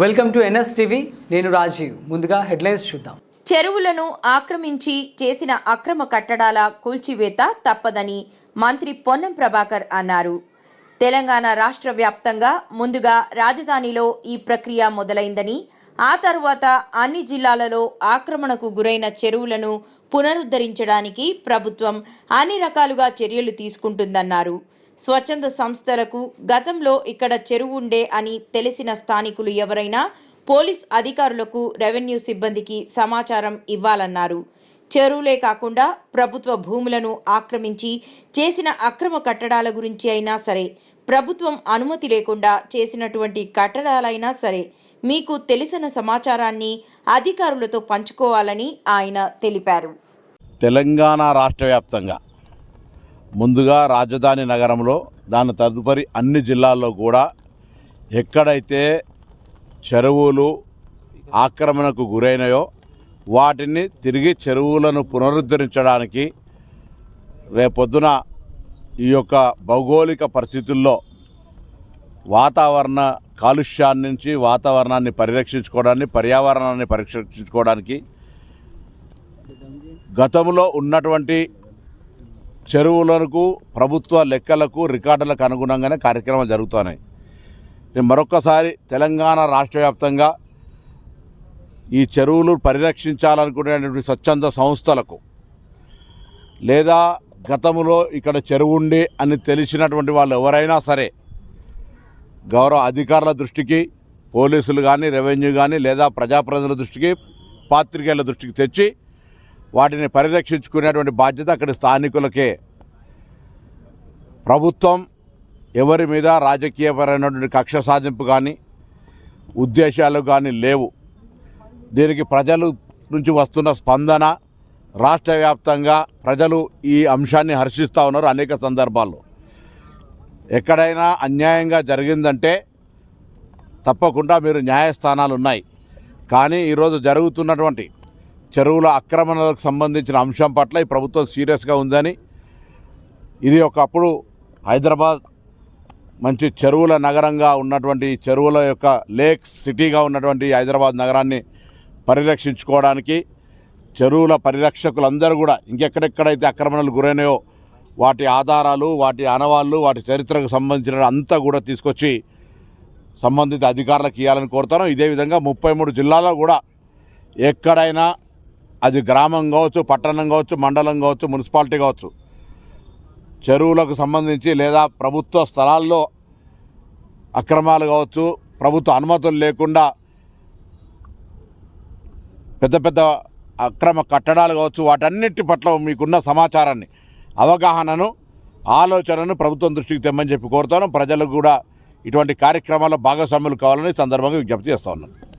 Welcome to NS TV. నేను రాజీవ్. ముందుగా headlines చూద్దాం. చెరువులను ఆక్రమించి చేసిన అక్రమ కట్టడాల కూల్చివేత తప్పదని మంత్రి పొన్నం ప్రభాకర్ అన్నారు. తెలంగాణ రాష్ట్ర వ్యాప్తంగా ముందుగా రాజధానిలో ఈ ప్రక్రియ మొదలైందని ఆ తరువాత అన్ని జిల్లాలలో ఆక్రమణకు గురైన చెరువులను పునరుద్ధరించడానికి ప్రభుత్వం అన్ని రకాలుగా చర్యలు తీసుకుంటుందన్నారు. స్వచ్ఛంద సంస్థలకు గతంలో ఇక్కడ చెరువు ఉండే అని తెలిసిన స్థానికులు ఎవరైనా పోలీస్ అధికారులకు రెవెన్యూ సిబ్బందికి సమాచారం ఇవ్వాలన్నారు. చెరువులే కాకుండా ప్రభుత్వ భూములను ఆక్రమించి చేసిన అక్రమ కట్టడాల గురించి అయినా సరే ప్రభుత్వం అనుమతి లేకుండా చేసినటువంటి కట్టడాలైనా సరే మీకు తెలిసిన సమాచారాన్ని అధికారులతో పంచుకోవాలని ఆయన తెలిపారు. తెలంగాణ రాష్ట్ర వ్యాప్తంగా ముందుగా రాజధాని నగరంలో దాని తదుపరి అన్ని జిల్లాల్లో కూడా ఎక్కడైతే చెరువులు ఆక్రమణకు గురైనాయో వాటిని తిరిగి చెరువులను పునరుద్ధరించడానికి రేపొద్దున ఈ యొక్క భౌగోళిక పరిస్థితుల్లో వాతావరణ కాలుష్యాన్ని నుంచి వాతావరణాన్ని పరిరక్షించుకోవడానికి పర్యావరణాన్ని పరిరక్షించుకోవడానికి గతంలో ఉన్నటువంటి చెరువులకు ప్రభుత్వ లెక్కలకు రికార్డులకు అనుగుణంగానే కార్యక్రమాలు జరుగుతున్నాయి. నేను మరొకసారి తెలంగాణ రాష్ట్ర వ్యాప్తంగా ఈ చెరువులు పరిరక్షించాలనుకునేటువంటి స్వచ్ఛంద సంస్థలకు లేదా గతంలో ఇక్కడ చెరువు ఉండి అని తెలిసినటువంటి వాళ్ళు ఎవరైనా సరే గౌరవ అధికారుల దృష్టికి పోలీసులు కానీ రెవెన్యూ కానీ లేదా ప్రజాప్రతినిధుల దృష్టికి పాత్రికేయుల దృష్టికి తెచ్చి వాటిని పరిరక్షించుకునేటువంటి బాధ్యత అక్కడి స్థానికులకే. ప్రభుత్వం ఎవరి మీద రాజకీయపరమైనటువంటి కక్ష సాధింపు కానీ ఉద్దేశాలు కానీ లేవు. దీనికి ప్రజలు నుంచి వస్తున్న స్పందన రాష్ట్ర వ్యాప్తంగా ప్రజలు ఈ అంశాన్ని హర్షిస్తూ ఉన్నారు అనేక సందర్భాల్లో. ఎక్కడైనా అన్యాయంగా జరిగిందంటే తప్పకుండా మీరు న్యాయస్థానాలు ఉన్నాయి కానీ ఈరోజు జరుగుతున్నటువంటి చెరువుల ఆక్రమణలకు సంబంధించిన అంశం పట్ల ఈ ప్రభుత్వం సీరియస్గా ఉందని ఇది ఒకప్పుడు హైదరాబాద్ మంచి చెరువుల నగరంగా ఉన్నటువంటి చెరువుల యొక్క లేక్ సిటీగా ఉన్నటువంటి హైదరాబాద్ నగరాన్ని పరిరక్షించుకోవడానికి చెరువుల పరిరక్షకులందరూ కూడా ఇంకెక్కడెక్కడైతే ఆక్రమణలు గురైనాయో వాటి ఆధారాలు వాటి ఆనవాళ్ళు వాటి చరిత్రకు సంబంధించిన అంతా కూడా తీసుకొచ్చి సంబంధిత అధికారులకు ఇవ్వాలని కోరుతాను ఇదే విధంగా ముప్పై మూడు జిల్లాలో కూడా ఎక్కడైనా అది గ్రామం కావచ్చు పట్టణం కావచ్చు మండలం కావచ్చు మున్సిపాలిటీ కావచ్చు. చెరువులకు సంబంధించి లేదా ప్రభుత్వ స్థలాల్లో అక్రమాలు కావచ్చు ప్రభుత్వ అనుమతులు లేకుండా పెద్ద పెద్ద అక్రమ కట్టడాలు కావచ్చు వాటన్నిటి పట్ల మీకున్న సమాచారాన్ని అవగాహనను ఆలోచనను ప్రభుత్వం దృష్టికి తెమ్మని చెప్పి కోరుతాను. ప్రజలకు కూడా ఇటువంటి కార్యక్రమాల్లో భాగస్వాములు కావాలని సందర్భంగా విజ్ఞప్తి చేస్తా ఉన్నాను.